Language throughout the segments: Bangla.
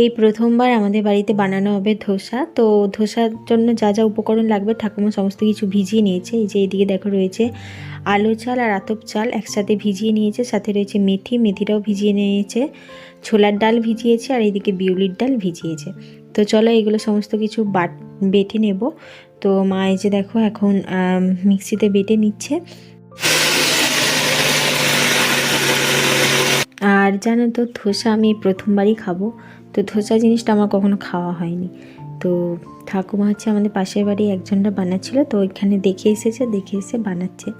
এই প্রথমবার আমাদের বাড়িতে বানানো হবে ধোসা। তো ধোসার জন্য যা যা উপকরণ লাগবে, ঠাকুমা সমস্ত কিছু ভিজিয়ে নিয়েছে। এই যে এদিকে দেখো রয়েছে আলো চাল আর আতপ চাল একসাথে ভিজিয়ে নিয়েছে, সাথে রয়েছে মেথি, মেথিটাও ভিজিয়ে নিয়েছে, ছোলার ডাল ভিজিয়েছে আর এইদিকে বিউলির ডাল ভিজিয়েছে। তো চলো এগুলো সমস্ত কিছু বাট, বেটে নেব। তো মা এই যে দেখো এখন মিক্সিতে বেটে নিচ্ছে। আর জানো তো, ধোসা আমি প্রথমবারই খাব। তো ধোসা জিনিসটা আমার কখনো খাওয়া হয়নি। তো ঠাকুমা হচ্ছে আমাদের পাশের বাড়ি একজনটা বানাচ্ছিল, তো ওইখানে দেখে এসেছে, দেখে এসে বানাচ্ছে।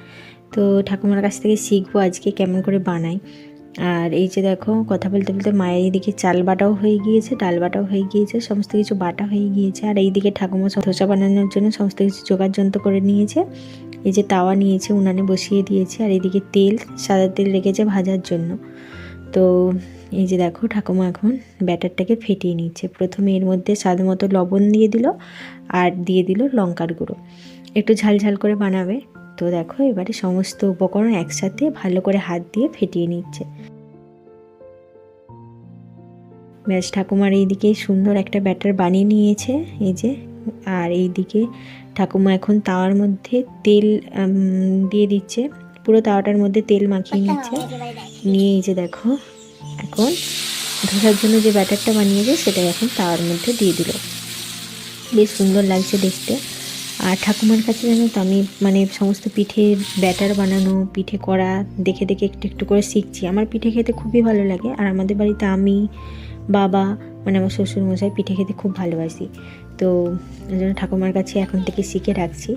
তো ঠাকুমার কাছ থেকে শিখব আজকে কেমন করে বানাই। আর এই যে দেখো, কথা বলতে বলতে মায়ের এইদিকে চাল বাটাও হয়ে গিয়েছে, ডাল বাটাও হয়ে গিয়েছে, সমস্ত কিছু বাটা হয়ে গিয়েছে। আর এইদিকে ঠাকুমা ধোসা বানানোর জন্য সমস্ত কিছু জোগাড় যন্ত্র করে নিয়েছে। এই যে তাওয়া নিয়েছে, উনানে বসিয়ে দিয়েছে। আর এইদিকে তেল, সাদা তেল রেখেছে ভাজার জন্য। তো এই যে দেখো ঠাকুমা এখন ব্যাটারটাকে ফেটিয়ে নিচ্ছে। প্রথমে এর মধ্যে স্বাদ মতো লবণ দিয়ে দিল আর দিয়ে দিল লঙ্কার গুঁড়ো। একটু ঝাল ঝাল করে বানাবে। তো দেখো এবারে সমস্ত উপকরণ একসাথে ভালো করে হাত দিয়ে ফেটিয়ে নিচ্ছে। ব্যাস, ঠাকুমার এইদিকে সুন্দর একটা ব্যাটার বানিয়ে নিয়েছে। এই যে, আর এইদিকে ঠাকুমা এখন তাওয়ার মধ্যে তেল দিয়ে দিচ্ছে। পুরো তাওয়াটার মধ্যে তেল মাখিয়ে নিচ্ছে নিয়ে এই যে দেখো এখন ধোসার জন্য যে ব্যাটারটা বানিয়েছে সেটা এখন তাওয়ার মধ্যে দিয়ে দিল। বেশ সুন্দর লাগছে দেখতে। আর ঠাকুমার কাছে জানো তো আমি মানে সমস্ত পিঠে ব্যাটার বানানো পিঠে করা দেখে দেখে একটু একটু করে শিখছি। আমার পিঠে খেতে খুবই ভালো লাগে আর আমাদের বাড়িতে আমি বাবা মানে আমার শ্বশুর মশাই পিঠে খেতে খুব ভালোবাসি। তো ওই জন্য ঠাকুমার কাছে এখন থেকে শিখে রাখছি।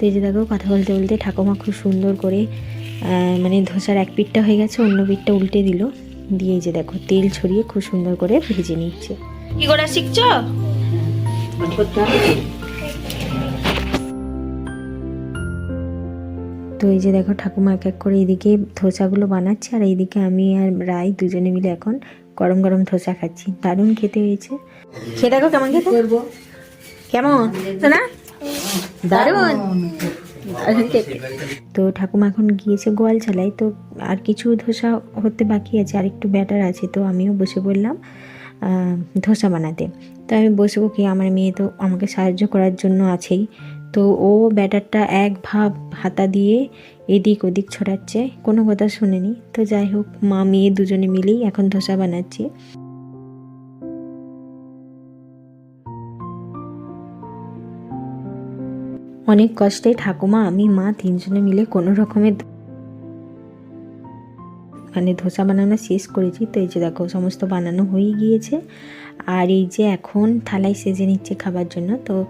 তো এই যে দেখো কথা বলতে বলতে ঠাকুমা খুব সুন্দর করে মানে ধোসার এক পিঠটা হয়ে গেছে অন্য পিঠটা উল্টে দিল। দিয়ে এই যে দেখো তেল ছড়িয়ে খুব সুন্দর করে ভেজে নিচ্ছে। কি করে শিখছো? তো এই যে দেখো ঠাকুমা এক এক করে এইদিকে ধোসাগুলো বানাচ্ছে আর এইদিকে আমি আর রাই দুজনে মিলে এখন গরম গরম ধোসা খাচ্ছি। দারুণ খেতে হয়েছে। খেয়ে দেখো কেমন খেতে? কেমন? না দারুণ। তো ঠাকুমা এখন গিয়েছে গোয়াল চালাই তো আর কিছু ধোসা হতে বাকি আছে আর একটু ব্যাটার আছে তো আমিও বসে বললাম ধোসা বানাতে। তো আমি বসবো কি আমার মেয়ে তো আমাকে সাহায্য করার জন্য আছেই। তো ও ব্যাটারটা এক ভাব হাতা দিয়ে এদিক ওদিক ছড়াচ্ছে কোনো কথা শুনেনি। তো যাই হোক মা মেয়ে দুজনে মিলেই এখন ধোসা বানাচ্ছি। অনেক কষ্টে ঠাকুমা, আমি, মা তিনজনে মিলে কোনো রকমের মানে ধোসা বানানো শেষ করেছি। তো এই যে দেখো, সমস্ত বানানো হয়ে গিয়েছে। আর এই যে এখন থালায় সেজে নিচ্ছে খাবার জন্য। তো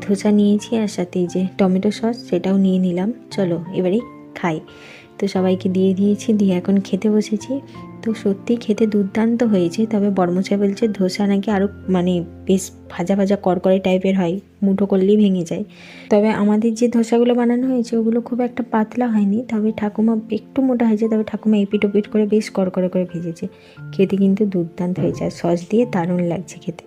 ধোসা নিয়েছি আর সাথে এই যে টমেটো সস, সেটাও নিয়ে নিলাম। চলো, এবারে খাই। তো সবাইকে দিয়ে দিয়েছি, দিয়ে এখন খেতে বসেছি। তো সত্যি খেতে দুর্দান্ত হয়েছে, তবে বর্মশাই বলছে ধোসা নাকি আরও মানে বেশ ভাজা ভাজা করকরে টাইপের হয়, মুঠো করলেই ভেঙে যায়। তবে আমাদের যে ধোসাগুলো বানানো হয়েছে, ওগুলো খুব একটা পাতলা হয়নি, তবে ঠাকুমা একটু মোটা হয়েছে, তবে ঠাকুমা এপিট ওপিট করে বেশ করকরে করে ভেজেছে। খেতে কিন্তু দুর্দান্ত হয়েছে, আর সস দিয়ে দারুণ লাগছে খেতে।